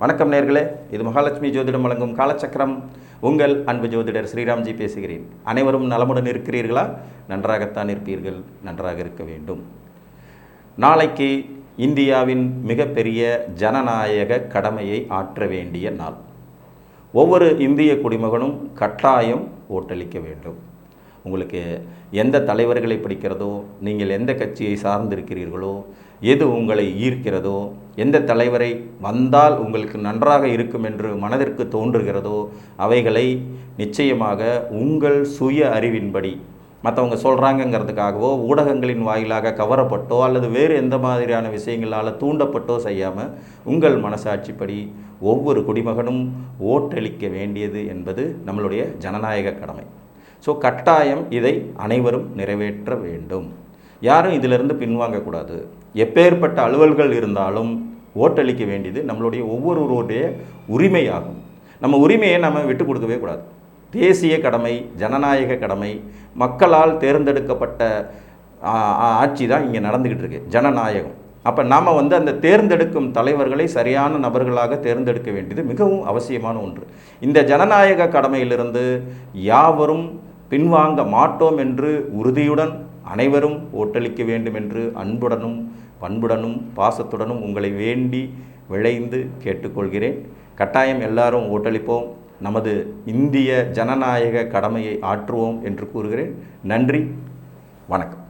வணக்கம் நேர்களே இது மகாலட்சுமி ஜோதிடம் வழங்கும் காலச்சக்கரம். உங்கள் அன்பு ஜோதிடர் ஸ்ரீராம்ஜி பேசுகிறேன். அனைவரும் நலமுடன் இருக்கிறீர்களா? நன்றாகத்தான் இருப்பீர்கள் நன்றாக இருக்க வேண்டும். நாளைக்கு இந்தியாவின் மிகப்பெரிய ஜனநாயக கடமையை ஆற்ற வேண்டிய நாள். ஒவ்வொரு இந்திய குடிமகனும் கட்டாயம் ஓட்டளிக்க வேண்டும். உங்களுக்கு எந்த தலைவர்களை பிடிக்கிறதோ நீங்கள் எந்த கட்சியை சார்ந்திருக்கிறீர்களோ எது உங்களை ஈர்க்கிறதோ எந்த தலைவரை வந்தால் உங்களுக்கு நன்றாக இருக்கும் என்று மனதிற்கு தோன்றுகிறதோ அவைகளை நிச்சயமாக உங்கள் சுய அறிவின்படி மற்றவங்க சொல்கிறாங்கங்கிறதுக்காகவோ ஊடகங்களின் வாயிலாக கவரப்பட்டோ அல்லது வேறு எந்த மாதிரியான விஷயங்களால் தூண்டப்பட்டோ செய்யாமல் உங்கள் மனசாட்சிப்படி ஒவ்வொரு குடிமகனும் ஓட்டளிக்க வேண்டியது என்பது நம்மளுடைய ஜனநாயக கடமை. ஸோ கட்டாயம் இதை அனைவரும் நிறைவேற்ற வேண்டும். யாரும் இதிலிருந்து பின்வாங்கக்கூடாது எப்பேற்பட்ட அலுவல்கள் இருந்தாலும் ஓட்டளிக்க வேண்டியது நம்மளுடைய ஒவ்வொருவருடைய உரிமையாகும். நம்ம உரிமையை நம்ம விட்டு கொடுக்கவே கூடாது. தேசிய கடமை ஜனநாயக கடமை மக்களால் தேர்ந்தெடுக்கப்பட்ட ஆட்சி தான் இங்கே நடந்துக்கிட்டு இருக்கு. ஜனநாயகம். அப்போ நாம் வந்து அந்த தேர்ந்தெடுக்கும் தலைவர்களை சரியான நபர்களாக தேர்ந்தெடுக்க வேண்டியது மிகவும் அவசியமான ஒன்று. இந்த ஜனநாயக கடமையிலிருந்து யாவரும் பின்வாங்க மாட்டோம் என்று உறுதியுடன் அனைவரும் ஓட்டளிக்க வேண்டும் என்று அன்புடனும் பண்புடனும் பாசத்துடனும் உங்களை வேண்டி விளைந்து கேட்டுக்கொள்கிறேன். கட்டாயம் எல்லாரும் ஓட்டளிப்போம். நமது இந்திய ஜனநாயக கடமையை ஆற்றுவோம் என்று கூறுகிறேன். நன்றி. வணக்கம்.